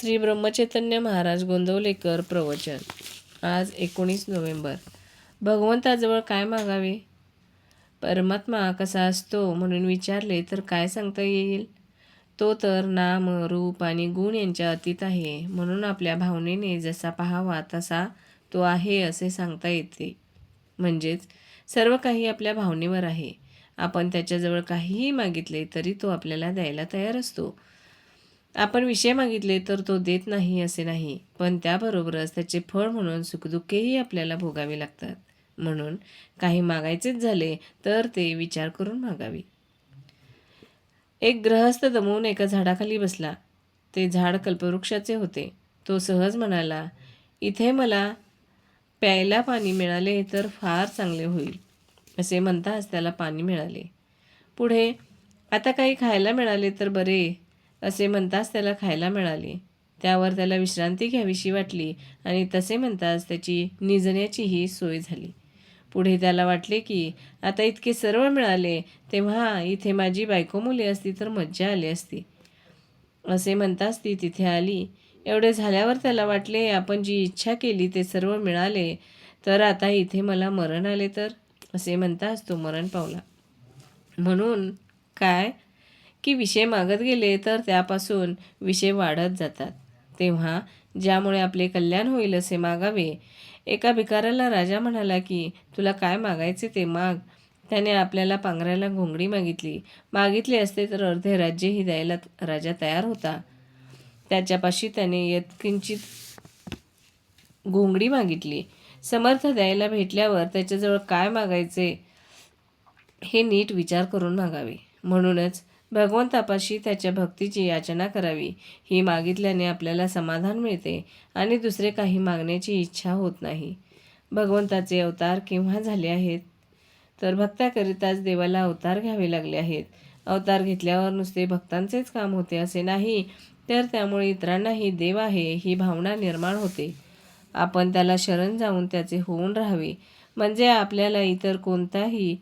श्री ब्रह्मचैतन्य महाराज गोंदवलेकर प्रवचन. आज एकोणीस नोव्हेंबर. भगवंताजवळ काय मागावे? परमात्मा कसा असतो म्हणून विचारले तर काय सांगता येईल? तो तर नाम रूप आणि गुण यांच्या अतीत आहे. म्हणून आपल्या भावनेने जसा पाहावा तसा तो आहे असे सांगता येते. म्हणजेच सर्व काही आपल्या भावनेवर आहे. आपण त्याच्याजवळ काहीही मागितले तरी तो आपल्याला द्यायला तयार असतो. आपण विषय मागितले तर तो देत नाही असे नाही पण त्याबरोबरच त्याचे फळ म्हणून सुखदुःखेही आपल्याला भोगावे लागतात. म्हणून काही मागायचेच झाले तर ते विचार करून मागावी. एक ग्रहस्थ दमवून एका झाडाखाली बसला. ते झाड कल्पवृक्षाचे होते. तो सहज म्हणाला इथे मला प्यायला पाणी मिळाले तर फार चांगले होईल असे म्हणताच त्याला पाणी मिळाले. पुढे आता काही खायला मिळाले तर बरे असे म्हणताच त्याला खायला मिळाले. त्यावर त्याला विश्रांती घ्यावीशी वाटली आणि तसे म्हणताच त्याची निजण्याचीही सोय झाली. पुढे त्याला वाटले की आता इतके सर्व मिळाले तेव्हा इथे माझी बायको मुली असती तर मज्जा आली असती. असे म्हणताच ती तिथे आली. एवढे झाल्यावर त्याला वाटले आपण जी इच्छा केली ते सर्व मिळाले तर आता इथे मला मरण आले तर? असे म्हणताच तो मरण पावला. म्हणून काय? की विषय मागत गेले तर त्यापासून विषय वाढत जातात. तेव्हा ज्यामुळे आपले कल्याण होईल असे मागावे. एका भिकाराला राजा म्हणाला की तुला काय मागायचे ते माग. त्याने आपल्याला पांघरायला घोंगडी मागितली. मागितले असते तर अर्धे राज्यही द्यायला राजा तयार होता. त्याच्यापाशी त्याने यत्किंचित घोंगडी मागितली. समर्थ द्यायला भेटल्यावर त्याच्याजवळ काय मागायचे हे नीट विचार करून मागावे. म्हणूनच भगवंतापाशी त्याच्या भक्तीची याचना करावी. ही मागितल्याने आपल्याला समाधान मिळते आणि दुसरे काही मागण्याची इच्छा होत नाही. भगवंताचे अवतार केव्हा झाले आहेत? तर भक्ताकरिताच देवाला अवतार घ्यावे लागले आहेत. अवतार घेतल्यावर नुसते भक्तांचेच काम होते असे नाही तर त्यामुळे इतरांनाही देव आहे ही भावना निर्माण होते. आपण त्याला शरण जाऊन त्याचे होऊन राहावे. म्हणजे आपल्याला इतर कोणत्याही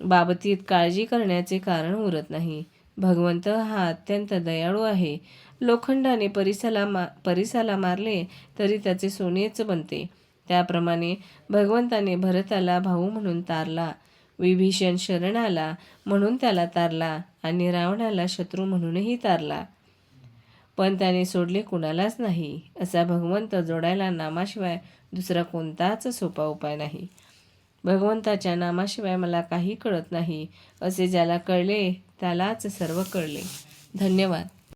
बाबतीत काळजी करण्याचे कारण उरत नाही. भगवंत हा अत्यंत दयाळू आहे. लोखंडाने परिसाला मा परिसाला मारले तरी त्याचे सोनेच बनते. त्याप्रमाणे भगवंताने भरताला भाऊ म्हणून तारला. विभीषण शरण आला म्हणून त्याला तारला आणि रावणाला शत्रू म्हणूनही तारला. पण त्याने सोडले कुणालाच नाही. असा भगवंत जोडायला नामाशिवाय दुसरा कोणताच सोपा उपाय नाही. भगवंताच्या नामाशिवाय मला काही कळत नाही असे ज्याला कळले त्यालाच सर्व कळले. धन्यवाद.